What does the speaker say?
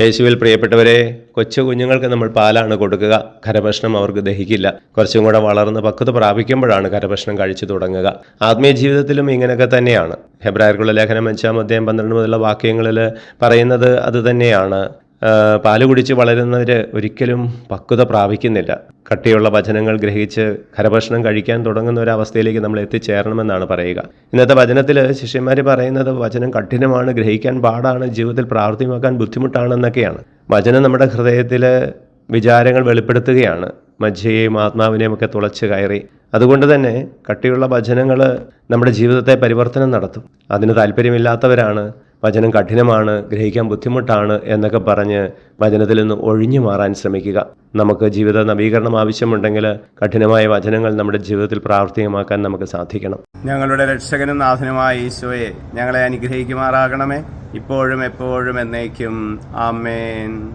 യേശുവിൽ പ്രിയപ്പെട്ടവരെ കൊച്ചു കുഞ്ഞുങ്ങൾക്ക് നമ്മൾ പാലാണ് കൊടുക്കുക. കരഭക്ഷണം അവർക്ക് ദഹിക്കില്ല. കുറച്ചും കൂടെ വളർന്ന് പക്വത പ്രാപിക്കുമ്പോഴാണ് കരഭക്ഷണം കഴിച്ചു തുടങ്ങുക. ആത്മീയ ജീവിതത്തിലും ഇങ്ങനെയൊക്കെ തന്നെയാണ്. ഹെബ്രായർക്കുള്ള ലേഖനം അഞ്ചാം അധ്യായം പന്ത്രണ്ട് മുതലുള്ള വാക്യങ്ങളിൽ പറയുന്നത് അത് തന്നെയാണ്. പാൽ കുടിച്ച് വളരുന്നവർ ഒരിക്കലും പക്വത പ്രാപിക്കുന്നില്ല. കട്ടിയുള്ള വചനങ്ങൾ ഗ്രഹിച്ച് കരഭക്ഷണം കഴിക്കാൻ തുടങ്ങുന്ന ഒരു അവസ്ഥയിലേക്ക് നമ്മൾ എത്തിച്ചേരണമെന്നാണ് പറയുക. ഇന്നത്തെ വചനത്തിൽ ശിഷ്യന്മാർ പറയുന്നത് വചനം കഠിനമാണ് ഗ്രഹിക്കാൻ പാടാണ് ജീവിതത്തിൽ പ്രാവർത്തികമാക്കാൻ ബുദ്ധിമുട്ടാണെന്നൊക്കെയാണ്. വചനം നമ്മുടെ ഹൃദയത്തിൽ വിചാരങ്ങൾ വെളിപ്പെടുത്തുകയാണ്. മജ്ജയെയും ആത്മാവിനെയും ഒക്കെ തുളച്ച് കയറി. അതുകൊണ്ട് തന്നെ കട്ടിയുള്ള വചനങ്ങൾ നമ്മുടെ ജീവിതത്തെ പരിവർത്തനം നടത്തും. അതിന് താല്പര്യമില്ലാത്തവരാണ് വചനം കഠിനമാണ് ഗ്രഹിക്കാൻ ബുദ്ധിമുട്ടാണ് എന്നൊക്കെ പറഞ്ഞ് വചനത്തിൽ നിന്ന് ഒഴിഞ്ഞു മാറാൻ ശ്രമിക്കുക. നമുക്ക് ജീവിത നവീകരണം ആവശ്യമുണ്ടെങ്കിൽ കഠിനമായ വചനങ്ങൾ നമ്മുടെ ജീവിതത്തിൽ പ്രാവർത്തികമാക്കാൻ നമുക്ക് സാധിക്കണം. ഞങ്ങളുടെ രക്ഷകനും നാഥനുമായ ഈശോയെ ഞങ്ങളെ അനുഗ്രഹിക്കുമാറാകണമേ. ഇപ്പോഴും എപ്പോഴും എന്നേക്കും. ആമേൻ.